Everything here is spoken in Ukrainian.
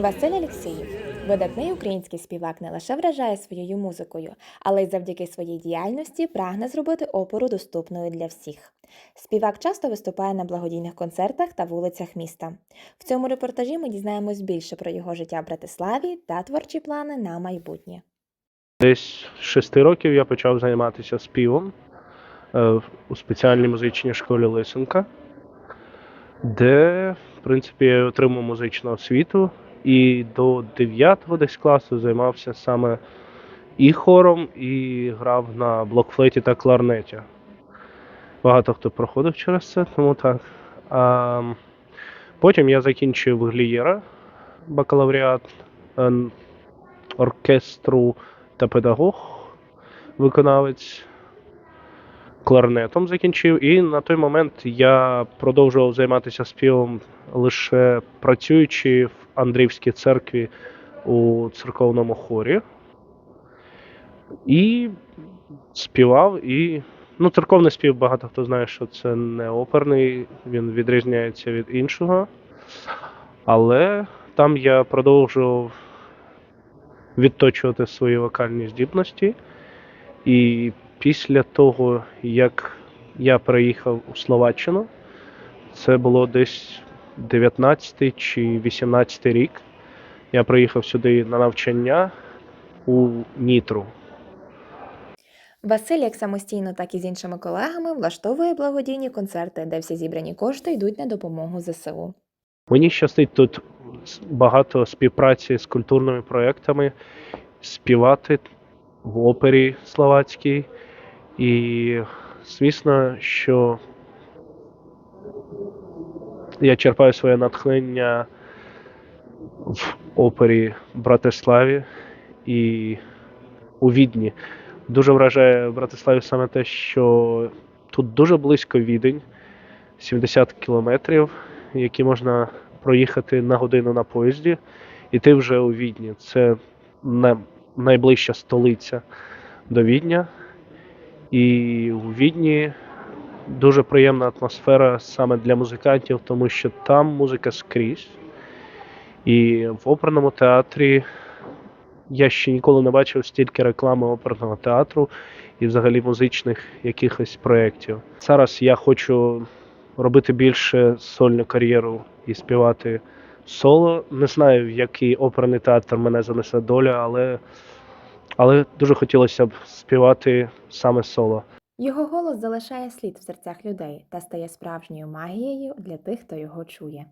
Василь Алєксєєв – видатний український співак не лише вражає своєю музикою, але й завдяки своїй діяльності прагне зробити оперу доступною для всіх. Співак часто виступає на благодійних концертах та вулицях міста. В цьому репортажі ми дізнаємось більше про його життя в Братиславі та творчі плани на майбутнє. Десь шести років я почав займатися співом е, у спеціальній музичній школі Лисенка, де, в принципі, я отримав музичну освіту і до 9 десь класу займався саме і хором, і грав на блокфлейті та кларнеті. Багато хто проходив через це, тому так. А, потім я закінчив Глієра, бакалавріат оркестру та педагог, виконавець. Кларнетом закінчив, і на той момент я продовжував займатися співом лише працюючи в Андріївській церкві у церковному хорі. І співав, і ну, церковний спів багато хто знає, що це не оперний, він відрізняється від іншого. Але там я продовжував відточувати свої вокальні здібності. І після того, як я переїхав у Словаччину, це було десь 19 чи 18 рік. Я приїхав сюди на навчання у Нітру. Василь як самостійно, так і з іншими колегами влаштовує благодійні концерти, де всі зібрані кошти йдуть на допомогу ЗСУ. Мені щастить тут багато співпраці з культурними проєктами, співати в опері словацькій. І звісно, що я черпаю своє натхнення в опері Братиславі і у Відні. Дуже вражає в Братиславі саме те, що тут дуже близько Відень, 70 кілометрів, які можна проїхати на годину на поїзді, і ти вже у Відні. Це на- найближча столиця до Відня. І у Відні дуже приємна атмосфера саме для музикантів, тому що там музика скрізь. І в оперному театрі я ще ніколи не бачив стільки реклами оперного театру і взагалі музичних якихось проєктів. Зараз я хочу робити більше сольну кар'єру і співати соло. Не знаю, в який оперний театр мене занесе доля, але, але дуже хотілося б співати саме соло. Його голос залишає слід в серцях людей та стає справжньою магією для тих, хто його чує.